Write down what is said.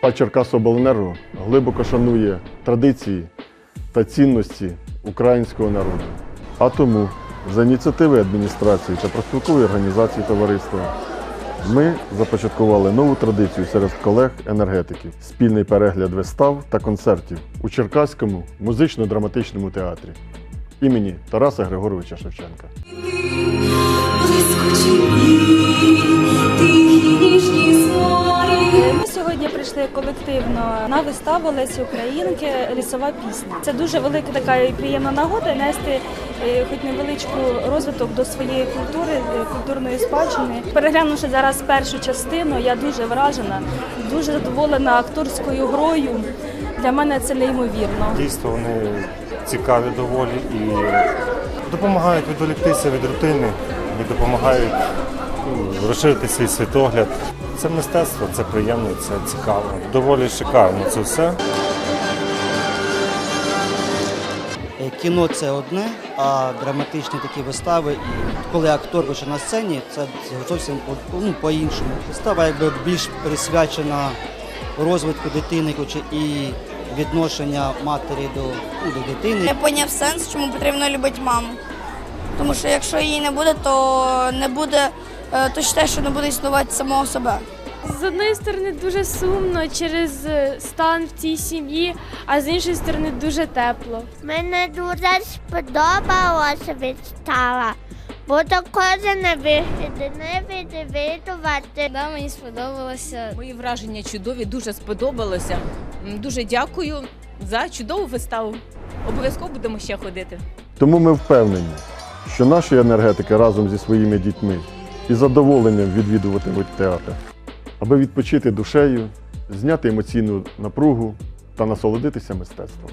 А Черкасобленерго глибоко шанує традиції та цінності українського народу. А тому за ініціативи адміністрації та профспілкової організації товариства ми започаткували нову традицію серед колег-енергетиків спільний перегляд вистав та концертів у Черкаському музично-драматичному театрі імені Тараса Григоровича Шевченка. Прийшли колективно на виставу Лесі Українки Лісова пісня. Це дуже велика така і приємна нагода нести е, хоч невеличку розвиток до своєї культури, е, культурної спадщини. Переглянувши зараз першу частину, я дуже вражена, дуже задоволена акторською грою. Для мене це неймовірно. Дійсно, вони цікаві доволі і допомагають відволіктися від рутини і допомагають розширити свій світогляд. Це мистецтво, це приємно, це цікаво. Доволі шикарно це все. Е, Кіно це одне, а драматичні такі вистави, і коли актор лише на сцені, це зовсім ну, по-іншому. Вистава якби більш присвячена розвитку дитини і відношення матері до, ну, до дитини. Я поняв сенс, чому потрібно любити маму. Тому що якщо її не буде, то не буде, то те, що не буде існувати самого себе. З одної сторони дуже сумно через е, стан в цій сім'ї, а з іншої сторони дуже тепло. Мене дуже сподобалася вистава. Буду кожен вихід не відвідувати. Да, мені сподобалося. Мої враження чудові, дуже сподобалося. Дуже дякую за чудову виставу. Обов'язково будемо ще ходити. Тому ми впевнені, що наші енергетики разом зі своїми дітьми із задоволенням відвідуватимуть театр, аби відпочити душею, зняти емоційну напругу та насолодитися мистецтвом.